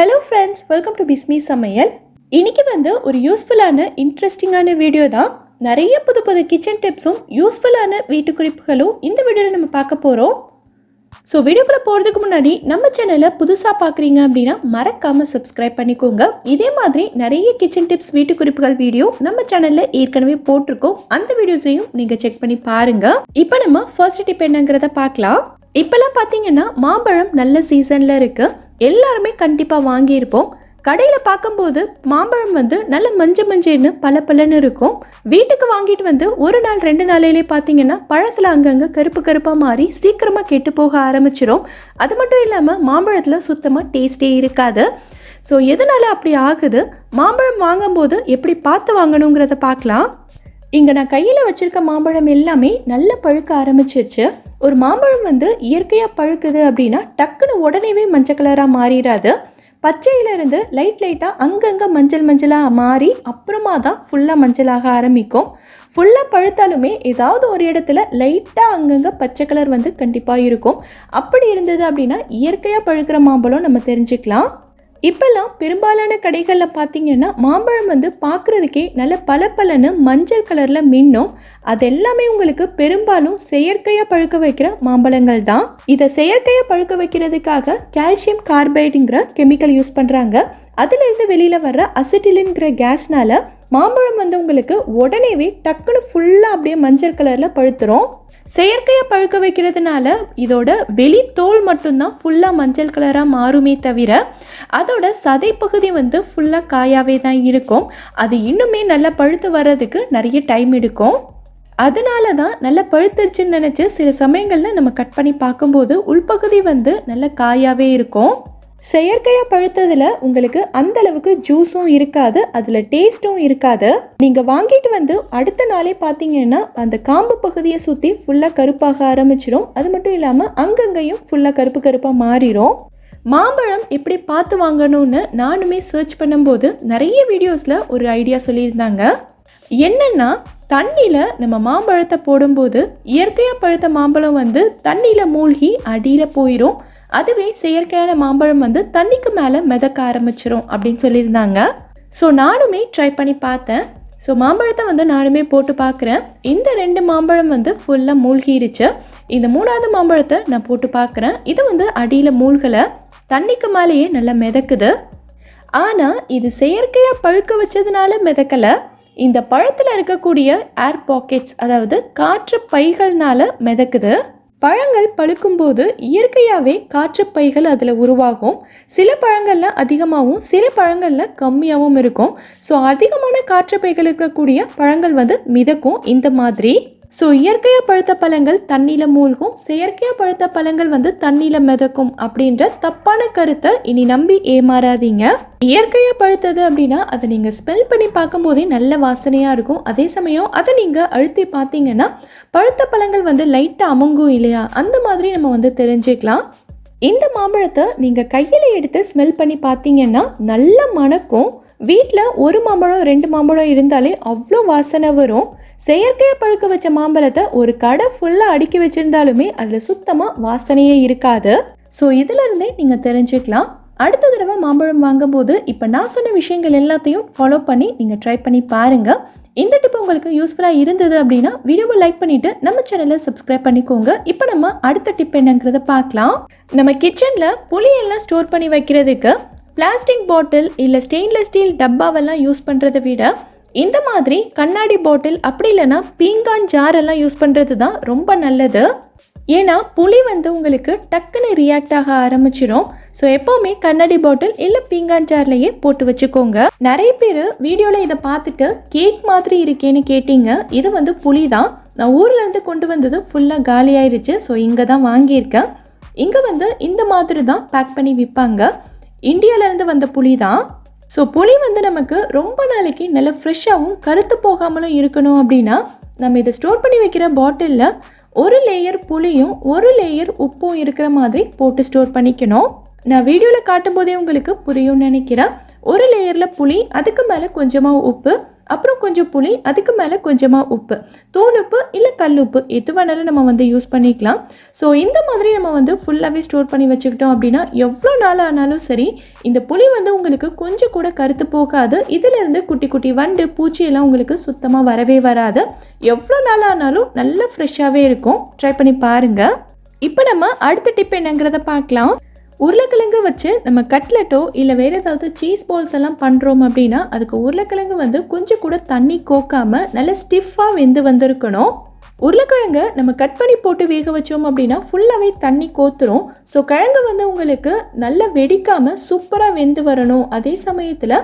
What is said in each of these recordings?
Hello friends welcome to Bismi சமையல் இன்றைக்கி வந்து ஒரு யூஸ்ஃபுல்லான இன்ட்ரெஸ்டிங்கான வீடியோ தான். நிறைய புது புது கிச்சன் டிப்ஸும் யூஸ்ஃபுல்லான வீட்டு குறிப்புகளும் இந்த வீடியோவில் நம்ம பார்க்க போகிறோம் ஸோ வீடியோக்குள்ளே போகிறதுக்கு முன்னாடி நம்ம சேனலை புதுசாக பார்க்குறீங்க அப்படின்னா மறக்காமல் சப்ஸ்கிரைப் பண்ணிக்கோங்க. இதே மாதிரி நிறைய கிச்சன் டிப்ஸ் வீட்டு குறிப்புகள் வீடியோ நம்ம சேனலில் ஏற்கனவே போட்டிருக்கோம். அந்த வீடியோஸையும் நீங்கள் செக் பண்ணி பாருங்கள் இப்போ நம்ம ஃபர்ஸ்ட் டிப் என்னங்கிறத பார்க்கலாம். இப்போல்லாம் பார்த்தீங்கன்னா மாம்பழம் நல்ல சீசனில் இருக்குது எல்லாருமே கண்டிப்பாக வாங்கியிருப்போம். கடையில் பார்க்கும்போது மாம்பழம் வந்து நல்ல மஞ்சள் மஞ்சள்னு பல பலன்னு இருக்கும். வீட்டுக்கு வாங்கிட்டு வந்து ஒரு நாள் ரெண்டு நாளையிலே பார்த்தீங்கன்னா பழத்தில் அங்கங்கே கருப்பு கருப்பாக மாறி சீக்கிரமாக கெட்டு போக ஆரம்பிச்சிரும். அது மட்டும் இல்லாமல் மாம்பழத்தில் சுத்தமாக டேஸ்டே இருக்காது. ஸோ எதனால் அப்படி ஆகுது? மாம்பழம் வாங்கும்போது எப்படி பார்த்து வாங்கணுங்கிறத பார்க்கலாம். இங்கே நான் கையில் வச்சிருக்க மாம்பழம் எல்லாமே நல்ல பழுக்க ஆரம்பிச்சிருச்சு. ஒரு மாம்பழம் வந்து இயற்கையாக பழுக்குது அப்படின்னா டக்குன்னு உடனேவே மஞ்சள் கலராக மாறிடாது பச்சையிலேருந்து லைட் லைட்டாக அங்கங்கே மஞ்சள் மஞ்சளாக மாறி அப்புறமா தான் ஃபுல்லாக மஞ்சளாக ஆரம்பிக்கும். ஃபுல்லாக பழுத்தாலுமே ஏதாவது ஒரு இடத்துல லைட்டாக அங்கங்கே பச்சை கலர் வந்து கண்டிப்பாக இருக்கும். அப்படி இருந்தது அப்படின்னா இயற்கையாக பழுக்கிற மாம்பழம் நம்ம தெரிஞ்சுக்கலாம். இப்போல்லாம் பெரும்பாலான கடைகளில் பார்த்தீங்கன்னா மாம்பழம் வந்து பார்க்குறதுக்கே நல்ல பளபளன்னு மஞ்சள் கலரில் மின்னும். அது எல்லாமே உங்களுக்கு பெரும்பாலும் செயற்கையாக பழுக்க வைக்கிற மாம்பழங்கள் தான். இதை செயற்கையாக பழுக்க வைக்கிறதுக்காக கால்சியம் கார்பைடுங்கிற கெமிக்கல் யூஸ் பண்ணுறாங்க அதிலிருந்து வெளியில் வர்ற அசிட்டிலின்கிற கேஸ்னால மாம்பழம் வந்து உங்களுக்கு உடனேவே டக்குன்னு ஃபுல்லாக அப்படியே மஞ்சள் கலரில் பழுத்துரும். செயற்கையாக பழுக்க வைக்கிறதுனால இதோட வெளி தோல் மட்டும்தான் ஃபுல்லாக மஞ்சள் கலராக மாறுமே தவிர அதோட சதை பகுதி வந்து ஃபுல்லாக காயாகவே தான் இருக்கும். அது இன்னுமே நல்லா பழுத்து வர்றதுக்கு நிறைய டைம் எடுக்கும். அதனால தான் நல்லா பழுத்துருச்சுன்னு நினச்சி சில சமயங்களில் நம்ம கட் பண்ணி பார்க்கும்போது உள்பகுதி வந்து நல்ல காயாகவே இருக்கும். செயற்கையாக பழுத்ததில் உங்களுக்கு அந்த அளவுக்கு ஜூஸும் இருக்காது அதில் டேஸ்ட்டும் இருக்காது. நீங்கள் வாங்கிட்டு வந்து அடுத்த நாளே பார்த்தீங்கன்னா அந்த காம்பு பகுதியை சுற்றி ஃபுல்லாக கருப்பாக ஆரம்பிச்சிடும் அது மட்டும் இல்லாமல் அங்கங்கேயும் ஃபுல்லாக கருப்பு கருப்பாக மாறிடும் மாம்பழம் எப்படி பார்த்து வாங்கணும்னு நானுமே சர்ச் பண்ணும்போது நிறைய வீடியோஸில் ஒரு ஐடியா சொல்லியிருந்தாங்க. என்னென்னா தண்ணியில் நம்ம மாம்பழத்தை போடும்போது இயற்கையாக பழுத்த மாம்பழம் வந்து தண்ணியில் மூழ்கி அடியில் போயிடும் அதுவே செயற்கையான மாம்பழம் வந்து தண்ணிக்கு மேலே மிதக்க ஆரம்பிச்சிரும் அப்படின்னு சொல்லியிருந்தாங்க. ஸோ நானுமே ட்ரை பண்ணி பார்த்தேன். ஸோ மாம்பழத்தை வந்து நானுமே போட்டு பார்க்குறேன். இந்த ரெண்டு மாம்பழம் வந்து ஃபுல்லாக மூழ்கிருச்சு. இந்த மூணாவது மாம்பழத்தை நான் போட்டு பார்க்குறேன். இது வந்து அடியில் மூழ்கலை. தண்ணிக்கு மேலேயே நல்லா மிதக்குது. ஆனால் இது செயற்கையாக பழுக்க வச்சதுனால மிதக்கலை. இந்த பழத்தில் இருக்கக்கூடிய ஏர் பாக்கெட்ஸ் அதாவது காற்று பைகள்னால மிதக்குது. பழங்கள் பழுக்கும்போது இயற்கையாகவே காற்று பைகள் அதில் உருவாகும். சில பழங்களில் அதிகமாகவும் சில பழங்களில் கம்மியாகவும் இருக்கும். ஸோ அதிகமான காற்று பைகள் இருக்கக்கூடிய பழங்கள் வந்து மிதக்கும். இந்த மாதிரி. ஸோ இயற்கையாக பழுத்த பழங்கள் தண்ணியில் மூழ்கும். செயற்கையாக பழுத்த பழங்கள் வந்து தண்ணியில் மிதக்கும் அப்படின்ற தப்பான கருத்தை இனி நம்பி ஏமாறாதீங்க. இயற்கையாக பழுத்தது அப்படின்னா அதை நீங்கள் ஸ்மெல் பண்ணி பார்க்கும்போதே நல்ல வாசனையாக இருக்கும். அதே சமயம் அதை நீங்கள் அழுத்தி பார்த்தீங்கன்னா பழுத்த பழங்கள் வந்து லைட்டாக அமுங்கும் இல்லையா? அந்த மாதிரி நம்ம வந்து தெரிஞ்சுக்கலாம். இந்த மாம்பழத்தை நீங்கள் கையில் எடுத்து ஸ்மெல் பண்ணி பார்த்தீங்கன்னா நல்ல மணக்கும் வீட்டில் ஒரு மாம்பழம் ரெண்டு மாம்பழம் இருந்தாலே அவ்வளோ வாசனை வரும். செயற்கையாக பழுக்க வச்ச மாம்பழத்தை ஒரு கடை ஃபுல்லாக அடுக்கி வச்சுருந்தாலுமே அதில் சுத்தமாக வாசனையே இருக்காது. ஸோ இதிலிருந்தே நீங்கள் தெரிஞ்சுக்கலாம். அடுத்த தடவை மாம்பழம் வாங்கும்போது இப்போ நான் சொன்ன விஷயங்கள் எல்லாத்தையும் ஃபாலோ பண்ணி நீங்கள் ட்ரை பண்ணி பாருங்கள் இந்த டிப் உங்களுக்கு யூஸ்ஃபுல்லாக இருந்தது அப்படின்னா வீடியோவை லைக் பண்ணிவிட்டு நம்ம சேனலை சப்ஸ்கிரைப் பண்ணிக்கோங்க. இப்போ நம்ம அடுத்த டிப் என்னங்கிறத பார்க்கலாம். நம்ம கிச்சனில் புளியெல்லாம் ஸ்டோர் பண்ணி வைக்கிறதுக்கு பிளாஸ்டிக் பாட்டில் இல்லை ஸ்டெயின்லெஸ் ஸ்டீல் டப்பாவெல்லாம் யூஸ் பண்ணுறதை விட இந்த மாதிரி கண்ணாடி பாட்டில் அப்படி இல்லைன்னா பீங்கான் ஜார் எல்லாம் யூஸ் பண்ணுறது தான் ரொம்ப நல்லது. ஏன்னா புளி வந்து உங்களுக்கு டக்குன்னு ரியாக்ட் ஆக ஆரம்பிச்சிடும். ஸோ எப்போவுமே கண்ணாடி பாட்டில் இல்லை பீங்கான் ஜார்லேயே போட்டு வச்சுக்கோங்க. நிறைய பேர் வீடியோவில் இதை பார்த்துட்டு கேக் மாதிரி இருக்கேன்னு கேட்டீங்க. இது வந்து புளி தான். நான் ஊர்லேருந்து கொண்டு வந்தது ஃபுல்லாக காலி ஆயிடுச்சு ஸோ இங்கே தான் வாங்கியிருக்கேன். இங்கே வந்து இந்த மாதிரி தான் பேக் பண்ணி விற்பாங்க. இந்தியாவிலேருந்து வந்த புளி தான். ஸோ புளி வந்து நமக்கு ரொம்ப நாளைக்கு நல்லா ஃப்ரெஷ்ஷாகவும் கருத்து போகாமலும் இருக்கணும் அப்படின்னா நம்ம இதை ஸ்டோர் பண்ணி வைக்கிற பாட்டிலில் ஒரு லேயர் புளியும் ஒரு லேயர் உப்பும் இருக்கிற மாதிரி போட்டு ஸ்டோர் பண்ணிக்கணும். நான் வீடியோவில் காட்டும் போதே உங்களுக்கு புரியும்னு நினைக்கிறேன். ஒரு லேயரில் புளி அதுக்கு மேலே கொஞ்சமாக உப்பு அப்புறம் கொஞ்சம் புளி அதுக்கு மேலே கொஞ்சமாக உப்பு. தூள் உப்பு இல்லை கல் உப்பு எது வேணாலும் நம்ம வந்து யூஸ் பண்ணிக்கலாம். ஸோ இந்த மாதிரி நம்ம வந்து ஃபுல்லாகவே ஸ்டோர் பண்ணி வச்சுக்கிட்டோம் அப்படின்னா எவ்வளோ நாள் ஆனாலும் சரி இந்த புளி வந்து உங்களுக்கு கொஞ்சம் கூட கருத்து போகாது. இதிலிருந்து குட்டி குட்டி வண்டு பூச்சியெல்லாம் உங்களுக்கு சுத்தமாக வரவே வராது. எவ்வளோ நாள் ஆனாலும் நல்ல ஃப்ரெஷ்ஷாகவே இருக்கும். ட்ரை பண்ணி பாருங்கள் இப்போ நம்ம அடுத்த டிப் என்னங்கிறத பார்க்கலாம். உருளைக்கிழங்கு வச்சு நம்ம கட்லெட்டோ இல்லை வேறு ஏதாவது சீஸ் பால்ஸ் எல்லாம் பண்ணுறோம் அப்படின்னா அதுக்கு உருளைக்கிழங்கு வந்து கொஞ்சம் கூட தண்ணி கோக்காமல் நல்ல ஸ்டிஃபாக வெந்து வந்திருக்கணும். உருளைக்கிழங்கு நம்ம கட் பண்ணி போட்டு வேக வச்சோம் அப்படின்னா ஃபுல்லாகவே தண்ணி கோத்துரும். ஸோ கிழங்கு வந்து உங்களுக்கு நல்லா வெடிக்காமல் சூப்பராக வெந்து வரணும். அதே சமயத்தில்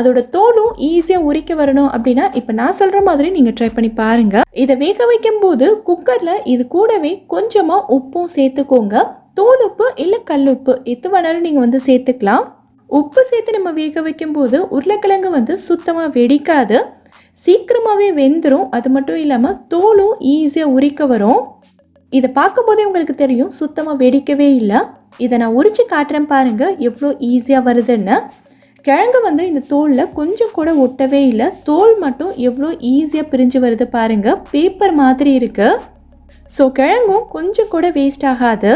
அதோட தோலும் ஈஸியாக உரிக்க வரணும் அப்படின்னா இப்போ நான் சொல்கிற மாதிரி நீங்கள் ட்ரை பண்ணி பாருங்கள் இதை வேக வைக்கும் போது குக்கரில் இது கூடவே கொஞ்சமாக உப்பும் சேர்த்துக்கோங்க. தோல் உப்பு இல்லை கல் உப்பு எது வேணாலும் நீங்கள் வந்து சேர்த்துக்கலாம். உப்பு சேர்த்து நம்ம வேக வைக்கும்போது உருளைக்கிழங்கு வந்து சுத்தமாக வெடிக்காது. சீக்கிரமாகவே வெந்துடும் அது மட்டும் இல்லாமல் தோலும் ஈஸியாக உரிக்க வரும். இதை பார்க்கும்போதே உங்களுக்கு தெரியும் சுத்தமாக வெடிக்கவே இல்லை. இதை நான் உரித்து காட்டுறேன் பாருங்கள் எவ்வளோ ஈஸியாக வருதுன்னு. கிழங்கு வந்து இந்த தோலில் கொஞ்சம் கூட ஒட்டவே இல்லை. தோல் மட்டும் எவ்வளோ ஈஸியாக பிரிஞ்சு வருது பாருங்கள் பேப்பர் மாதிரி இருக்குது ஸோ கிழங்கும் கொஞ்சம் கூட வேஸ்ட் ஆகாது.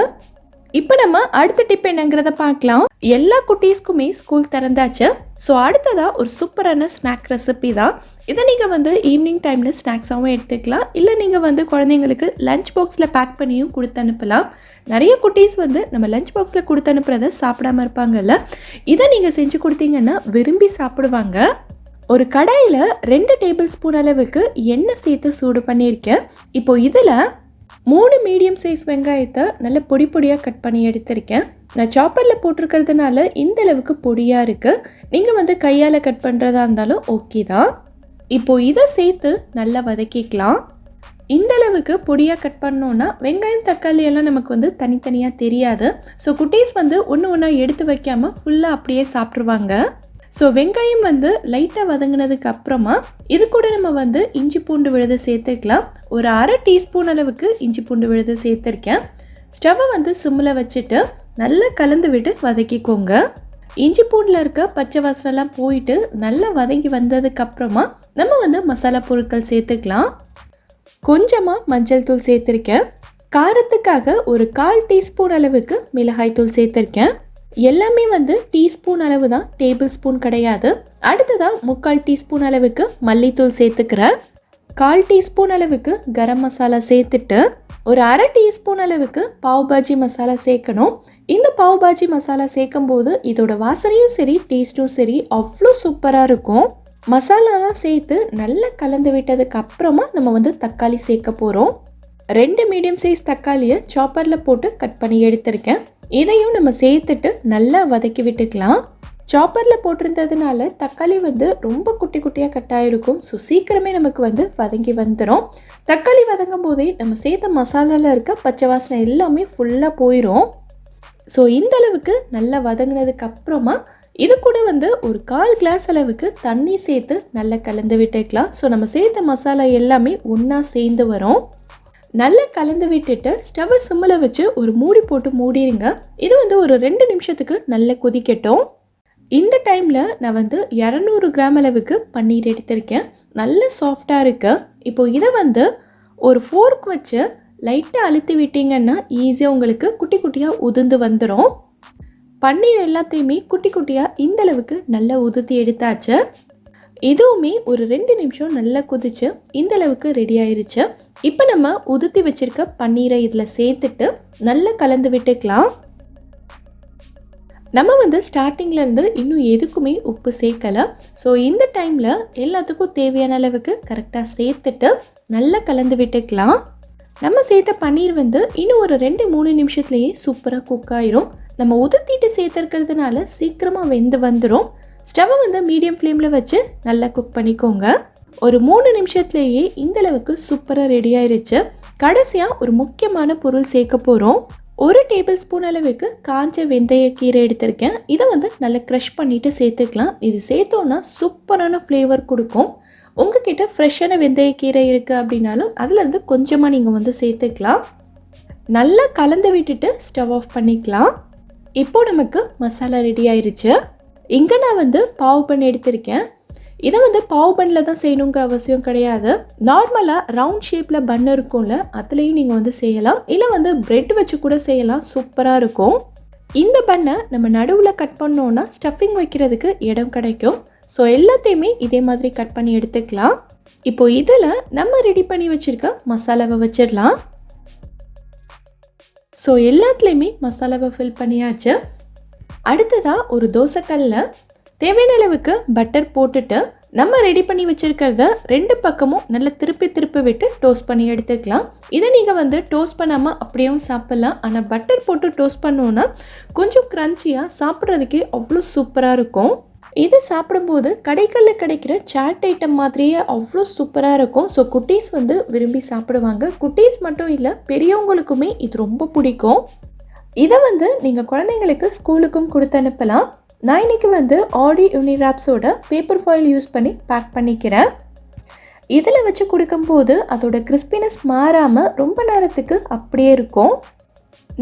இப்போ நம்ம அடுத்த டிப் என்னங்கிறத பார்க்கலாம். எல்லா குட்டீஸ்க்குமே ஸ்கூல் திறந்தாச்சு. ஸோ அடுத்ததாக ஒரு சூப்பரான ஸ்நாக் ரெசிபி தான். இதை நீங்கள் வந்து ஈவினிங் டைமில் ஸ்நாக்ஸாகவும் எடுத்துக்கலாம். இல்லை நீங்கள் வந்து குழந்தைங்களுக்கு லஞ்ச் பாக்ஸில் பேக் பண்ணியும் கொடுத்து அனுப்பலாம். நிறைய குட்டீஸ் வந்து நம்ம லஞ்ச் பாக்ஸில் கொடுத்து அனுப்புறத சாப்பிடாம இருப்பாங்கல்ல. இதை நீங்கள் செஞ்சு கொடுத்தீங்கன்னா விரும்பி சாப்பிடுவாங்க. ஒரு கடாயில் ரெண்டு டேபிள் ஸ்பூன் அளவுக்கு எண்ணெய் சேர்த்து சூடு பண்ணியிருக்கேன். இப்போ இதில் மூணு மீடியம் சைஸ் வெங்காயத்தை நல்ல பொடி பொடியாக கட் பண்ணி எடுத்திருக்கேன். நான் சாப்பரில் போட்டிருக்கிறதுனால இந்த அளவுக்கு பொடியாக இருக்குது நீங்கள் வந்து கையால் கட் பண்ணுறதா இருந்தாலும் ஓகே தான். இப்போ இதை சேர்த்து நல்லா வதக்கிக்கலாம். இந்த அளவுக்கு பொடியாக கட் பண்ணோன்னா வெங்காயம் தக்காளி எல்லாம் நமக்கு வந்து தனித்தனியாக தெரியாது. ஸோ குட்டீஸ் வந்து ஒன்று ஒன்றா எடுத்து வைக்காமல் ஃபுல்லாக அப்படியே சாப்பிட்ருவாங்க ஸோ வெங்காயம் வந்து லைட்டாக வதங்கினதுக்கு அப்புறமா இது கூட நம்ம வந்து இஞ்சி பூண்டு விழுது சேர்த்துக்கலாம். ஒரு அரை டீஸ்பூன் அளவுக்கு இஞ்சி பூண்டு விழுது சேர்த்துருக்கேன். ஸ்டவ்வை வந்து சிம்மில் வச்சுட்டு நல்லா கலந்து விட்டு வதக்கிக்கோங்க. இஞ்சி பூண்டில் இருக்க பச்சை வாசனெல்லாம் போயிட்டு நல்லா வதங்கி வந்ததுக்கப்புறமா நம்ம வந்து மசாலா பொருட்கள் சேர்த்துக்கலாம். கொஞ்சமாக மஞ்சள் தூள் சேர்த்துருக்கேன். காரத்துக்காக ஒரு கால் டீஸ்பூன் அளவுக்கு மிளகாய் தூள் சேர்த்துருக்கேன். எல்லாமே வந்து டீஸ்பூன் அளவு தான் டேபிள் ஸ்பூன் கிடையாது. அடுத்ததாக முக்கால் டீஸ்பூன் அளவுக்கு மல்லித்தூள் சேர்த்துக்கிறேன். கால் டீஸ்பூன் அளவுக்கு கரம் மசாலா சேர்த்துட்டு ஒரு அரை டீஸ்பூன் அளவுக்கு பாவ் பாஜி மசாலா சேர்க்கணும். இந்த பாவ் பாஜி மசாலா சேர்க்கும் போது இதோட வாசனையும் சரி டேஸ்ட்டும் சரி அவ்வளோ சூப்பராக இருக்கும். மசாலாலாம் சேர்த்து நல்லா கலந்து விட்டதுக்கு அப்புறமா நம்ம வந்து தக்காளி சேர்க்க போகிறோம் ரெண்டு மீடியம் சைஸ் தக்காளியை சாப்பரில் போட்டு கட் பண்ணி எடுத்திருக்கேன். இதையும் நம்ம சேர்த்துட்டு நல்லா வதக்கி விட்டுக்கலாம். சாப்பரில் போட்டிருந்ததுனால தக்காளி வந்து ரொம்ப குட்டி குட்டியாக கட் ஆகிருக்கும் ஸோ சீக்கிரமே நமக்கு வந்து வதங்கி வந்துடும் தக்காளி வதங்கும் போதே நம்ம சேர்த்த மசாலாவில் இருக்க பச்சை வாசனை எல்லாமே ஃபுல்லாக போயிடும் ஸோ இந்த அளவுக்கு நல்லா வதங்கினதுக்கு அப்புறமா இது கூட வந்து ஒரு கால் கிளாஸ் அளவுக்கு தண்ணி சேர்த்து நல்லா கலந்து விட்டுக்கலாம். ஸோ நம்ம சேர்த்த மசாலா எல்லாமே ஒன்றா சேர்ந்து வரும். நல்லா கலந்து விட்டுட்டு ஸ்டவ்வை சிம்மில் வச்சு ஒரு மூடி போட்டு மூடிடுங்க இது வந்து ஒரு ரெண்டு நிமிஷத்துக்கு நல்லா கொதிக்கட்டும். இந்த டைமில் நான் வந்து இரநூறு கிராம் அளவுக்கு பன்னீர் எடுத்திருக்கேன். நல்ல சாஃப்டாக இருக்கு. இப்போ இதை வந்து ஒரு ஃபோர்க் வச்சு லைட்டாக அழுத்தி விட்டீங்கன்னா ஈஸியாக உங்களுக்கு குட்டி குட்டியாக உதிர்ந்து வந்துடும் பன்னீர் எல்லாத்தையுமே குட்டி குட்டியாக இந்த அளவுக்கு நல்லா உதுத்தி எடுத்தாச்சு. இதுவுமே ஒரு ரெண்டு நிமிஷம் நல்லா கொதிச்சு இந்த அளவுக்கு ரெடி ஆயிருச்சு. இப்போ நம்ம உதுத்தி வச்சிருக்க பன்னீரை இதில் சேர்த்துட்டு நல்லா கலந்து விட்டுக்கலாம். நம்ம வந்து ஸ்டார்டிங்லேருந்து இன்னும் எதுக்குமே உப்பு சேர்க்கல. ஸோ இந்த டைமில் எல்லாத்துக்கும் தேவையான அளவுக்கு கரெக்டாக சேர்த்துட்டு நல்லா கலந்து விட்டுக்கலாம். நம்ம சேர்த்த பன்னீர் வந்து இன்னும் ஒரு ரெண்டு மூணு நிமிஷத்துலேயே சூப்பராக குக் ஆயிரும். நம்ம உதத்திட்டு சேர்த்துருக்கிறதுனால சீக்கிரமாக வெந்து வந்துடும் ஸ்டவ்வை வந்து மீடியம் ஃப்ளேமில் வச்சு நல்லா குக் பண்ணிக்கோங்க. ஒரு மூணு நிமிஷத்துலேயே இந்தளவுக்கு சூப்பராக ரெடி ஆயிருச்சு. கடைசியாக ஒரு முக்கியமான பொருள் சேர்க்க போகிறோம் ஒரு டேபிள் ஸ்பூன் அளவுக்கு காஞ்ச வெந்தய கீரை எடுத்திருக்கேன். இதை வந்து நல்லா க்ரஷ் பண்ணிவிட்டு சேர்த்துக்கலாம். இது சேர்த்தோன்னா சூப்பரான ஃப்ளேவர் கொடுக்கும். உங்ககிட்ட ஃப்ரெஷ்ஷான வெந்தய கீரை இருக்குது அப்படின்னாலும் அதுலேருந்து கொஞ்சமாக நீங்கள் வந்து சேர்த்துக்கலாம். நல்லா கலந்து விட்டுட்டு ஸ்டவ் ஆஃப் பண்ணிக்கலாம். இப்போ நமக்கு மசாலா ரெடி ஆயிருச்சு. இங்கே நான் வந்து பாவு பண்ணி எடுத்திருக்கேன். இதை வந்து பாவு பன்னில் தான் செய்யணுங்கிற அவசியம் கிடையாது. நார்மலாக ரவுண்ட் ஷேப்பில் பன் இருக்கும்ல அதுலேயும் நீங்கள் வந்து செய்யலாம். இல்லை வந்து பிரெட் வச்சு கூட செய்யலாம் சூப்பராக இருக்கும். இந்த பண்ணை நம்ம நடுவில் கட் பண்ணோன்னா ஸ்டஃபிங் வைக்கிறதுக்கு இடம் கிடைக்கும். ஸோ எல்லாத்தையுமே இதே மாதிரி கட் பண்ணி எடுத்துக்கலாம். இப்போ இதில் நம்ம ரெடி பண்ணி வச்சுருக்க மசாலாவை வச்சிடலாம். ஸோ எல்லாத்துலேயுமே மசாலாவை ஃபில் பண்ணியாச்சு. அடுத்ததாக ஒரு தோசைக்கல்லில் தேவையான அளவுக்கு பட்டர் போட்டுட்டு நம்ம ரெடி பண்ணி வச்சுருக்கிறத ரெண்டு பக்கமும் நல்லா திருப்பி திருப்பி விட்டு டோஸ்ட் பண்ணி எடுத்துக்கலாம். இதை நீங்கள் வந்து டோஸ்ட் பண்ணாமல் அப்படியும் சாப்பிட்லாம். ஆனால் பட்டர் போட்டு டோஸ்ட் பண்ணோன்னா கொஞ்சம் க்ரன்ச்சியாக சாப்பிட்றதுக்கே அவ்வளோ சூப்பராக இருக்கும். இது சாப்பிடும்போது கடைகளில் கிடைக்கிற சாட் ஐட்டம் மாதிரியே அவ்வளோ சூப்பராக இருக்கும். ஸோ குட்டீஸ் வந்து விரும்பி சாப்பிடுவாங்க. குட்டீஸ் மட்டும் இல்லை பெரியவங்களுக்குமே இது ரொம்ப பிடிக்கும். இதை வந்து நீங்கள் குழந்தைங்களுக்கு ஸ்கூலுக்கும் கொடுத்து அனுப்பலாம். நான் இன்றைக்கி வந்து ஆடி யூனிராப்ஸோட பேப்பர் ஃபாயில் யூஸ் பண்ணி பேக் பண்ணிக்கிறேன். இதில் வச்சு கொடுக்கும்போது அதோட கிறிஸ்பினஸ் மாறாமல் ரொம்ப நேரத்துக்கு அப்படியே இருக்கும்.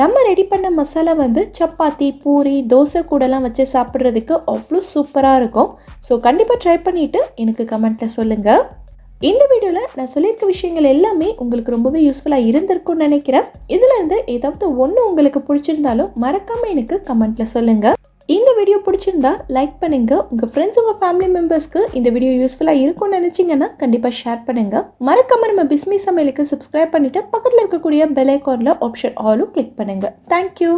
நம்ம ரெடி பண்ண மசாலா வந்து சப்பாத்தி பூரி தோசை கூடலாம் வச்சு சாப்பிட்றதுக்கு அவ்வளோ சூப்பராக இருக்கும். ஸோ கண்டிப்பாக ட்ரை பண்ணிவிட்டு எனக்கு கமெண்ட்டில் சொல்லுங்கள் இந்த வீடியோவில் நான் சொல்லியிருக்க விஷயங்கள் எல்லாமே உங்களுக்கு ரொம்பவே யூஸ்ஃபுல்லாக இருந்திருக்கும்னு நினைக்கிறேன். இதுலேருந்து ஏதாவது ஒன்று உங்களுக்கு பிடிச்சிருந்தாலும் மறக்காமல் எனக்கு கமெண்ட்டில் சொல்லுங்கள் இந்த வீடியோ பிடிச்சிருந்தா லைக் பண்ணுங்க. உங்கள் ஃப்ரெண்ட்ஸ் உங்கள் ஃபேமிலி மெம்பர்ஸ்க்கு இந்த வீடியோ யூஸ்ஃபுல்லாக இருக்கும்னு நினச்சிங்கன்னா கண்டிப்பாக ஷேர் பண்ணுங்க. மறக்காம நம்ம பிஸ்மி சமையலுக்கு சப்ஸ்கிரைப் பண்ணிட்டு பக்கத்தில் இருக்கக்கூடிய பெல் ஐக்கானில் ஆப்ஷன் ஆலும் கிளிக் பண்ணுங்க. Thank you